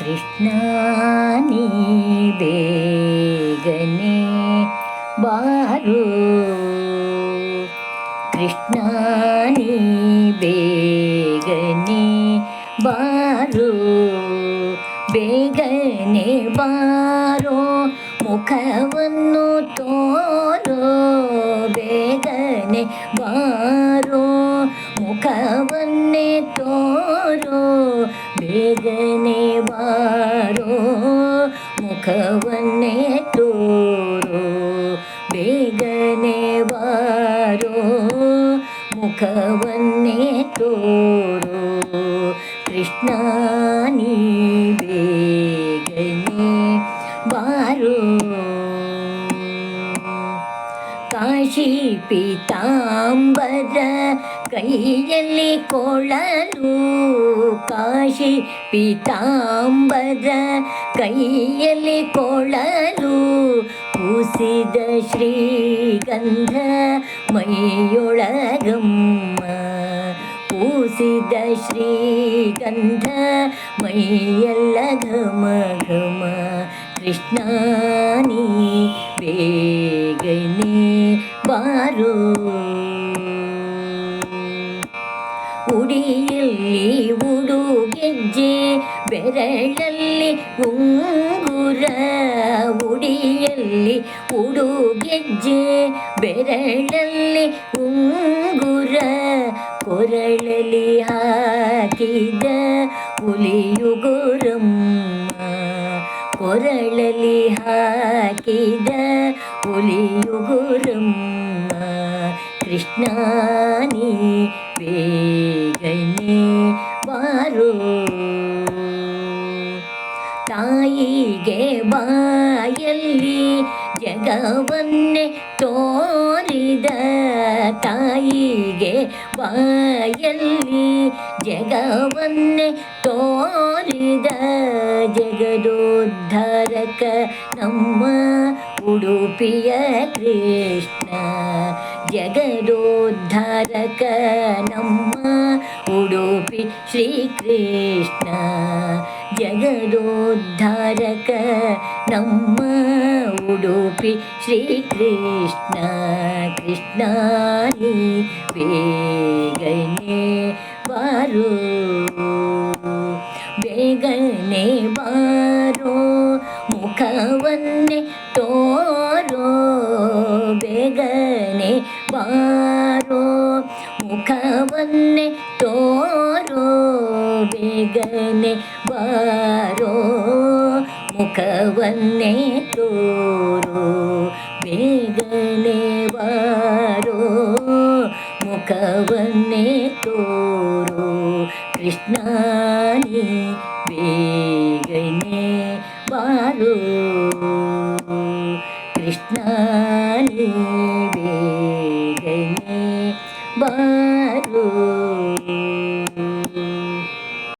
ಕೃಷ್ಣ ನೀ ಬೇಗನೆ ಬಾರು ಕೃಷ್ಣ ನೀ ಬೇಗನೆ ಬಾರು ಬೇಗನೆ ಬಾರೋ ಮುಖವನ್ನು ತೋರೋ ಬೇಗನೆ ಬಾರೋ ಮುಖವನ್ನೇ ತೋರೋ ಬೇಗನೆ ಬಾರೋ ಮುಖವನ್ನೇ ತೋರೋ ಬೇಗನೆ ಬಾರೋ ಮುಖವನ್ನೇ ತೋರೋ ಕೃಷ್ಣ ನೀ ಪೀತಾಂಬರ ಕೈಯಲ್ಲಿ ಕೊಳಲು ಕಾಶಿ ಪೀತಾಂಬರ ಕೈಯಲ್ಲಿ ಕೊಳಲು ಕೂಸಿದ ಶ್ರೀಗಂಧ ಮೈಯೊಳಗಮ್ಮ. ಪೂಸಿದ ಶ್ರೀಗಂಧ ಮೈಯೆಲ್ಲ ಘಮ ಘಮ ನೀ ಬೇಗನೆ ಬಾರು. ಉಡಿಯಲ್ಲಿ ಉಡುಗೆಜ್ಜೆ ಬೆರಳಲ್ಲಿ ಉಂಗುರ. ಉಡಿಯಲ್ಲಿ ಉಡುಗೆಜ್ಜೆ ಬೆರಳಲ್ಲಿ ಉಂಗುರ. ಕೊರಳಲಿ ಹಾಕಿದ ಹುಲಿಯುಗುರಮ್ಮ ಕೊರಳಲಿ ಹಾಕಿದ ಹುಲಿಯುಗುರಮ್ಮ ಕೃಷ್ಣ ನೀ ಬೇಗನೆ ಬಾರು ತಾಯಿಗೆ ಬಾಯಲ್ಲಿ ಜಗವನ್ನೇ ತೋರಿದ ತಾಯಿಗೆ ಬಾಯಲ್ಲಿ ಜಗವನ್ನೇ ತೋರಿದ ಜಗದೋದ್ಧಾರಕ ನಮ್ಮ ಉಡುಪಿಯ ಕೃಷ್ಣ ಜಗದೋದ್ಧಾರಕ ನಮ್ಮ ಉಡುಪಿ ಶ್ರೀಕೃಷ್ಣ ಜಗದೋದ್ಧಾರಕ ನಮ್ಮ ಉಡುಪಿ ಶ್ರೀಕೃಷ್ಣ ಕೃಷ್ಣ ನೀ ಬೇಗನೆ ಬಾರು ಬೇಗನೆ ಬಾರೋ ಮುಖವನ್ನೇ ತೋರೋ ಬೇಗನೆ ಬಾರೋ ಮುಖವನ್ನೇ ತೋರೋ ಬೇಗನೆ ಬಾರೋ ಮುಖವನ್ನೇ ತೋರೋ ಬೇಗನೆ ಬಾರೋ ಮುಖವನ್ನೇ ತೋರೋ ಕೃಷ್ಣ ನೀ ಬೇಗನೆ ಬಾರೋ ಕೃಷ್ಣ ನೀ